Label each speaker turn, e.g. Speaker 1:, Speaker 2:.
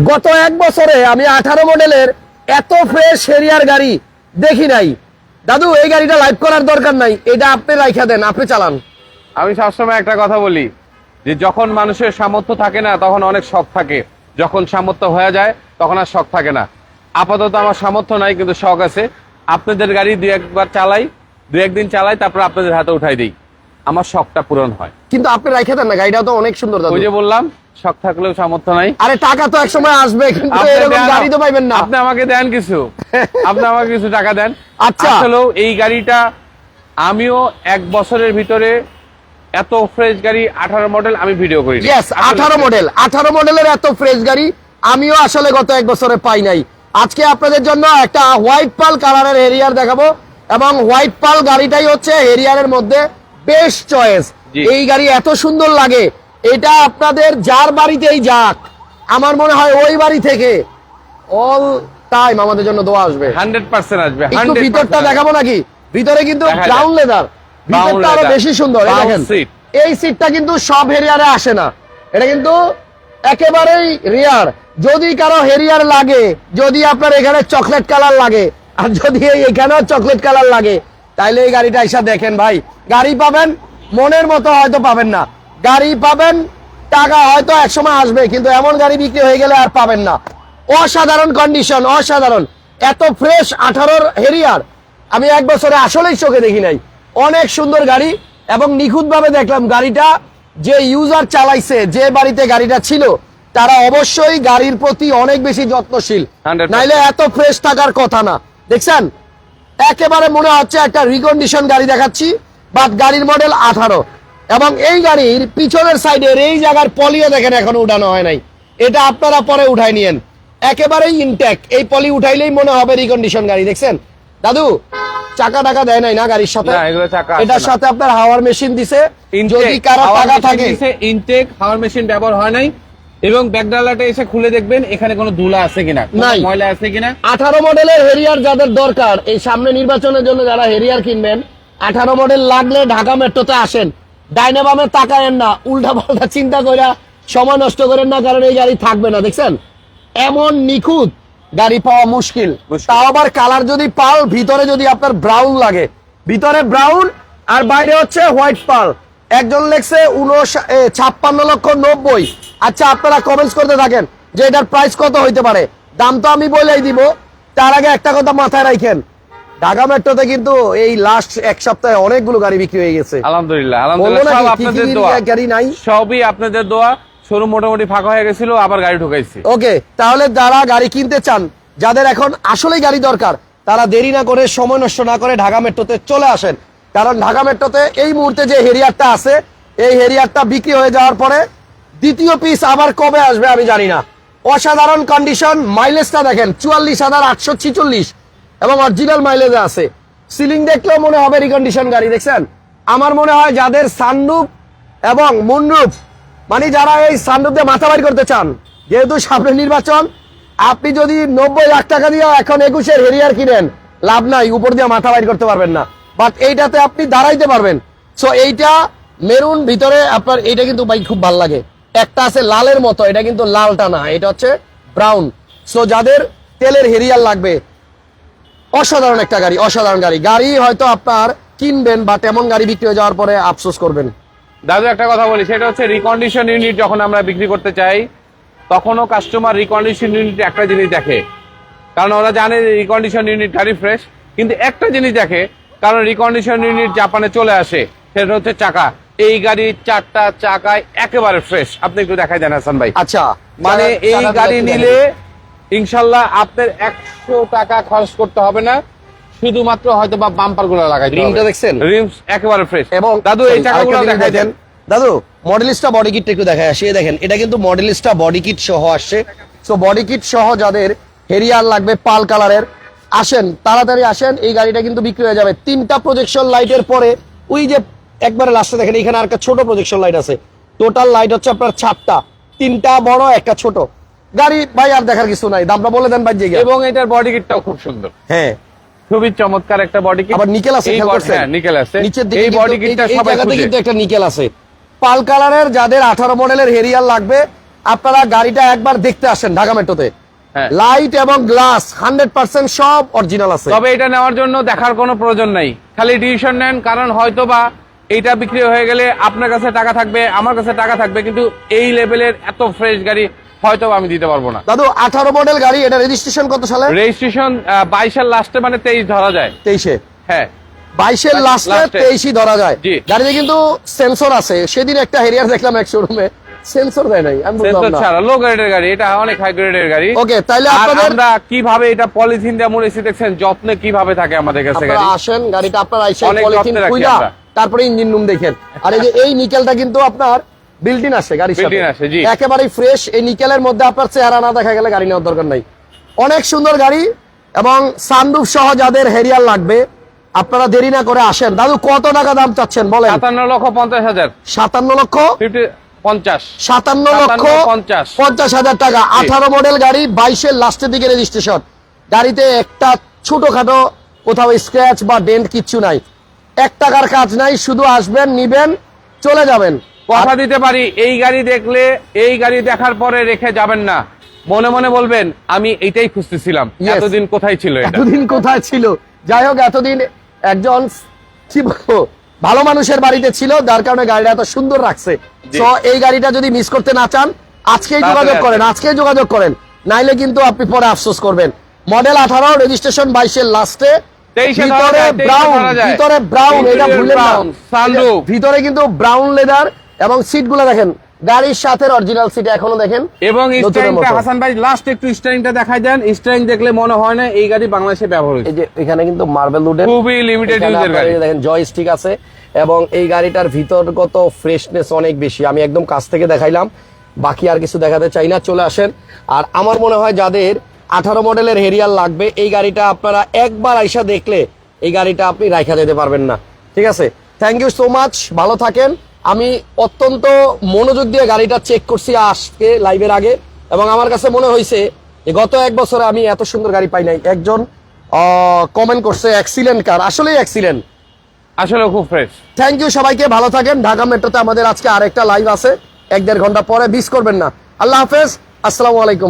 Speaker 1: গত এক বছরে আমি আঠারো মডেলের এত ফ্রেশ হেরিয়ার গাড়ি দেখি নাই। দাদু এই গাড়িটা লাইভ করার দরকার নাই এটা আপনি রাইখা দেন আপনি চালান।
Speaker 2: আমি সবসময় একটা কথা বলি যে যখন মানুষের সামর্থ্য থাকে না তখন অনেক শখ থাকে। যখন সামর্থ্য হয়ে যায় তখন আর শখ থাকে না। আপাতত আমার সামর্থ্য নাই কিন্তু শখ আছে। আপনাদের গাড়ি দু একবার চালাই দু একদিন চালাই তারপর আপনাদের হাতে উঠাই দিই। আমার শখটা পূরণ হয়।
Speaker 1: কিন্তু আপনি রাইখা দেন না গাড়িটা তো অনেক সুন্দর দাদু।
Speaker 2: ওই যে বললাম শখ থাকলেও সামর্থ্য নাই।
Speaker 1: আরে টাকা তো একসময় আসবে কিন্তু এরকম গাড়ি তো পাইবেন না।
Speaker 2: আপনি আমাকে দেন কিছু। আপনি আমাকে কিছু টাকা দেন।
Speaker 1: আচ্ছা।
Speaker 2: আসলেও এই গাড়িটা আমিও এক বছরের ভিতরে এত ফ্রেশ গাড়ি আঠারো মডেল আমি ভিডিও করি
Speaker 1: ইয়েস আঠারো মডেল আঠারো মডেলের এত ফ্রেশ গাড়ি আমিও আসলে গত এক বছরে পাই নাই। আজকে আপনাদের জন্য একটা হোয়াইট পাল কালারের হেরিয়ার দেখাবো এবং হোয়াইট পাল গাড়িটাই হচ্ছে হেরিয়ারের মধ্যে বেস্ট চয়েস এই গাড়ি এত সুন্দর লাগে এটা আপনাদের যার বাড়িতেই যাক আমার মনে হয় ওই বাড়ি থেকে অল টাইম আমাদের জন্য দোয়া আসবে।
Speaker 2: হান্ড্রেড পার্সেন্ট আসবে
Speaker 1: একটু ভিতরটা দেখাবো নাকি? ভিতরে কিন্তু ব্রাউন লেদার ভিতরটা
Speaker 2: আরও
Speaker 1: বেশি সুন্দর এই সিটটা কিন্তু সব হেরিয়ারে আসে না। এটা কিন্তু একেবারেই রেয়ার যদি কারও হেরিয়ার লাগে যদি আপনার এখানে চকলেট কালার লাগে আর যদি এখানেও চকলেট কালার লাগে তাইলে এই গাড়িটা এসে দেখেন ভাই। গাড়ি পাবেন মনের মতো হয়তো পাবেন না। গাড়ি পাবেন টাকা হয়তো একসময় আসবে কিন্তু এমন গাড়ি বিক্রি হয়ে গেলে আর পাবেন না। অসাধারণ কন্ডিশন অসাধারণ। এত ফ্রেশ আঠারোর হেরিয়ার আমি এক বছরে আসলেই চোখে দেখি নাই। অনেক সুন্দর গাড়ি এবং নিখুঁত ভাবে দেখলাম গাড়িটা যে ইউজার চালাইছে যে বাড়িতে গাড়িটা ছিল তারা অবশ্যই গাড়ির প্রতি অনেক বেশি যত্নশীল। নাইলে এত ফ্রেশ থাকার কথা না। দেখছেন? একেবারে মনে হচ্ছে একটা রিকন্ডিশন গাড়ি দেখাচ্ছি বাট গাড়ির মডেল আঠারো। এবং এই গাড়ির পিছনের সাইডের এই জায়গার পলিও দেখেন এখনও উঠানো হয় নাই। এটা আপনারা পরে উঠাই নিয়েন। একেবারেই ইনটেক এই পলি উঠাইলেই মনে হবে রিকন্ডিশন গাড়ি দেখছেন? দাদু চাকা টাকা দেয় নাই না গাড়ির সাথে? এটার সাথে আপনার হাওয়ার মেশিন দিছে। যদি কারও টাকা থাকে।
Speaker 2: ইনটেক হাওয়ার মেশিন ব্যবহার হয় নাই। এবং ব্যাকডালাটা এসে খুলে দেখবেন এখানে কোনো ধুলা আছে কিনা
Speaker 1: নাই।
Speaker 2: ময়লা আছে কিনা।
Speaker 1: আঠারো মডেলের হেরিয়ার যাদের দরকার এই সামনে নির্বাচনের জন্য যারা হেরিয়ার কিনবেন আঠারো মডেল লাগলে ঢাকা মেট্রোতে আসেন। ডাইনে বামে তাকায়েন না উল্টা পাল্টা চিন্তা করে সময় নষ্ট করেন না কারণ এই গাড়ি থাকবে না দেখছেন? এমন নিখুঁত গাড়ি পাওয়া মুশকিল। তাও আবার কালার যদি পাল ভিতরে যদি আপনার ব্রাউন লাগে। ভিতরে ব্রাউন আর বাইরে হচ্ছে হোয়াইট পাল। একজন লেখছে ছাপ্পান্ন লক্ষ নব্বই। আচ্ছা আপনারা কমেন্টস করতে থাকেন যে এটার প্রাইস কত হইতে পারে। দাম তো আমি বলেই দিব তার আগে একটা কথা মাথায় রাখেন। ঢাকা মেট্রোতে কিন্তু এই লাস্ট এক সপ্তাহে অনেকগুলো গাড়ি বিক্রি হয়ে গেছে।
Speaker 2: আলহামদুলিল্লাহ আলহামদুলিল্লাহ সব আপনাদের দোয়া।
Speaker 1: গাড়ি নাই?
Speaker 2: সবই আপনাদের দোয়া শোরুম মোটামুটি ফাঁকা হয়ে গেছিল আবার গাড়ি ঢুকাইছি।
Speaker 1: ওকে তাহলে যারা গাড়ি কিনতে চান যাদের এখন আসলেই গাড়ি দরকার তারা দেরি না করে সময় নষ্ট না করে ঢাকা মেট্রোতে চলে আসেন। কারণ ঢাকা মেট্রোতে এই মুহূর্তে যে হেরিয়ারটা আছে এই হেরিয়ারটা বিক্রি হয়ে যাওয়ার পরে দ্বিতীয় পিস আবার কবে আসবে আমি জানি না। অসাধারণ কন্ডিশন মাইলেজটা দেখেন চুয়াল্লিশ হাজার আটশো ছিচল্লিশ। এবং অরিজিনাল মাইলেজ আছে। সিলিং দেখলেও মনে হবে রিকন্ডিশন গাড়ি, দেখছেন? আমার মনে হয় যাদের সানরুফ এবং মুনরুফ মানে যারা এই সানরুফ দিয়ে মাথা বাড়ি করতে চান, যেহেতু সামনে নির্বাচন, আপনি যদি নব্বই লাখ টাকা দিয়ে এখন একুশের হেরিয়ার কিনেন, লাভ নাই, উপর দিয়ে মাথা বাইর করতে পারবেন না। বাট এইটাতে আপনি দাঁড়াইতে পারবেন। সো এইটা মেরুন, ভিতরে আপনার, এইটা কিন্তু বাইক খুব ভালো লাগে। একটা আছে লালের মতো, এটা কিন্তু লালটা না, এটা হচ্ছে ব্রাউন সো যাদের তেলের হেরিয়ার লাগবে অসাধারণ একটা গাড়ি অসাধারণ গাড়ি। গাড়ি হয়তো আপনার কিনবেন বা তেমন গাড়ি বিক্রি হয়ে যাওয়ার পরে আফসোস করবেন।
Speaker 2: দাদু একটা কথা বলি সেটা হচ্ছে রিকন্ডিশন ইউনিট যখন আমরা বিক্রি করতে চাই তখনও কাস্টমার রিকন্ডিশন ইউনিট একটা জিনিস দেখে। কারণ ওরা জানে রিকন্ডিশন ইউনিট গাড়ি ফ্রেশ কিন্তু একটা জিনিস দেখে কারণ রিকন্ডিশন ইউনিট জাপানে চলে আসে সেটা হচ্ছে চাকা। এই গাড়ির চারটা চাকায় একেবারে ফ্রেশ আপনি একটু দেখাই দেন হাসান ভাই।
Speaker 1: আচ্ছা
Speaker 2: মানে এই গাড়ি নিলে ইনশাল্লাহ আপনার একশো টাকা খরচ করতে হবে না। শুধুমাত্র হয়তো বা বাম্পারগুলো লাগাই
Speaker 1: রিমটা দেখছেন?
Speaker 2: রিমস একেবারে ফ্রেশ
Speaker 1: এবং
Speaker 2: দাদু এই
Speaker 1: জিনিস
Speaker 2: দেখাই দেন।
Speaker 1: দাদু মডেলিস্টা বডি কিটটা একটু দেখায় আসি দেখেন। এটা কিন্তু মডেলিস্টা বডি কিট সহ আসছে। সো বডি কিট সহ যাদের হেরিয়ার লাগবে পাল কালারের আসেন তাড়াতাড়ি আসেন। এই গাড়িটা কিন্তু বিক্রি হয়ে যাবে। তিনটা প্রজেকশন লাইটের পরে ওই যে একবারে লাস্টে দেখেন এখানে আর একটা ছোট প্রজেকশন লাইট আছে। টোটাল লাইট হচ্ছে আপনার চারটা তিনটা বড় একটা ছোট। গাড়ি ভাই আর দেখার কিছু নাই দামটা বলে দেন ভাই
Speaker 2: এবং এটার বডি কিটটাও খুব সুন্দর।
Speaker 1: হ্যাঁ।
Speaker 2: খুবই চমৎকার একটা বডি কিট
Speaker 1: আবার নিকেল আছে খেয়াল করছেন?
Speaker 2: হ্যাঁ নিকেল আছে।
Speaker 1: নিচের দিকে
Speaker 2: এই বডি কিটটা সবাই খুঁজে।
Speaker 1: কিন্তু একটা নিকেল আছে। পাল কালারের যাদের আঠারো মডেলের হেরিয়ার লাগবে আপনারা গাড়িটা একবার দেখতে আসেন ঢাকা মেট্রোতে।
Speaker 2: হ্যাঁ।
Speaker 1: লাইট এবং গ্লাস হান্ড্রেড পার্সেন্ট সব অরিজিনাল আছে।
Speaker 2: তবে এটা নেওয়ার জন্য দেখার কোনো প্রয়োজন নাই। খালি ডিসিশন নেন কারণ হয়তো বা এইটা বিক্রি হয়ে গেলে আপনার কাছে টাকা থাকবে আমার কাছে টাকা থাকবে কিন্তু এই লেভেলের এত ফ্রেশ গাড়ি হয়তো আমি দিতে পারব না।
Speaker 1: দাদু আঠারো মডেল গাড়ি এটা রেজিস্ট্রেশন কত সালে?
Speaker 2: রেজিস্ট্রেশন বাইশের লাস্টে মানে তেইশ ধরা যায়।
Speaker 1: তেইশে?
Speaker 2: হ্যাঁ।
Speaker 1: বাইশের
Speaker 2: বাইশ-
Speaker 1: লাস্টে। তেইশই ধরা যায়। গাড়িতে কিন্তু সেন্সর আছে। সেদিন একটা হেরিয়ার দেখলাম এক শোরুমে সেন্সর দেয় নাই আমি
Speaker 2: সেন্সর ছাড়া লো গ্রেডের গাড়ি এটা অনেক হাই গ্রেডের গাড়ি।
Speaker 1: ওকে আপনাদের
Speaker 2: আমরা কীভাবে এটা পলিথিন দিয়ে মুড়েছি দেখছেন যত্নে কীভাবে থাকে আমাদের কাছে গাড়ি।
Speaker 1: আসেন গাড়িটা আপনারা পলিথিন খুইলা তারপরে ইঞ্জিন রুম দেখেন। আর এই যে এই নিকেলটা কিন্তু আপনার বিল্ডিং আসে গাড়ির সাথে। একেবারেই ফ্রেশ এই নিকেলের মধ্যে আপনার চেহারা না দেখা গেলে গাড়ি নেওয়ার দরকার নাই। অনেক সুন্দর গাড়ি এবং সানরুফ সহ যাদের হেরিয়ার লাগবে আপনারা দেরি না করে আসেন। দাদু কত টাকা দাম চাচ্ছেন বলেন?
Speaker 2: সাতান্ন লক্ষ পঞ্চাশ হাজার।
Speaker 1: সাতান্ন লক্ষ?
Speaker 2: পঞ্চাশ।
Speaker 1: সাতান্ন লক্ষ
Speaker 2: পঞ্চাশ।
Speaker 1: পঞ্চাশ হাজার টাকা। আঠারো মডেল গাড়ি বাইশের লাস্টের দিকে রেজিস্ট্রেশন গাড়িতে একটা ছোটখাটো কোথাও স্ক্র্যাচ বা ডেন্ট কিচ্ছু নাই। এক টাকার কাজ নাই শুধু আসবেন নিবেন চলে যাবেন।
Speaker 2: কথা দিতে পারি এই গাড়ি দেখলে এই গাড়ি দেখার পরে রেখে যাবেন না। মনে মনে বলবেন আমি এইটাই খুঁজতেছিলাম। এতদিন কোথায় ছিল
Speaker 1: এতদিন কোথায় ছিল? যাই হোক এতদিন একজন কি বলব ভালো মানুষের বাড়িতে ছিল যার কারণে গাড়িটা এত সুন্দর রাখছে। তো এই গাড়িটা যদি মিস করতে না চান আজকেই যোগাযোগ করেন। আজকেই যোগাযোগ করেন। নাইলে কিন্তু আপনি পরে আফসোস করবেন। মডেল আঠারো রেজিস্ট্রেশন বাইশের লাস্টে ভিতরে ব্রাউন ভিতরে ব্রাউন এটা ভুললেন না ভিতরে কিন্তু ব্রাউন লেদার এবং সিটগুলো দেখেন গাড়ির সাথে অরিজিনাল সিট এখনও দেখেন
Speaker 2: এবং স্টারিংটা হাসান ভাই লাস্ট একটু স্টারিংটা দেখাই দেন। স্টারিং দেখলে মনে হয় না এই গাড়ি বাংলাদেশে ব্যবহার হয়েছে।
Speaker 1: এই যে এখানে কিন্তু মার্বেল উডেন
Speaker 2: খুবই লিমিটেড ইউজের গাড়ি।
Speaker 1: দেখেন জয়স্টিক আছে এবং এই গাড়িটার ভিতরগত ফ্রেশনেস অনেক বেশি। আমি একদম কাছ থেকে দেখাইলাম বাকি আর কিছু দেখাতে চাই না চলে আসেন। আর আমার মনে হয় যাদের আঠারো মডেলের হেরিয়ার লাগবে এই গাড়িটা আপনারা একবার আইসা দেখলে এই গাড়িটা আপনি রাইখা যেতে পারবেন না। ঠিক আছে? থ্যাংক ইউ সো মাচ ভালো থাকেন। আমি অত্যন্ত মনোযোগ দিয়ে গাড়িটা চেক করছি আজকে লাইভের আগে এবং আমার কাছে মনে হয়েছে যে গত এক বছরে আমি এত সুন্দর গাড়ি পাই নাই। একজন কমেন্ট করছে অ্যাক্সিডেন্ট কার আসলেই অ্যাক্সিডেন্ট
Speaker 2: আসলে খুব ফ্রেশ
Speaker 1: থ্যাংক ইউ সবাইকে ভালো থাকেন। ঢাকা মেট্রোতে আমাদের আজকে আরেকটা লাইভ আছে। এক দেড় ঘণ্টা পরে মিস করবেন না। আল্লাহ হাফেজ। আসসালামু আলাইকুম।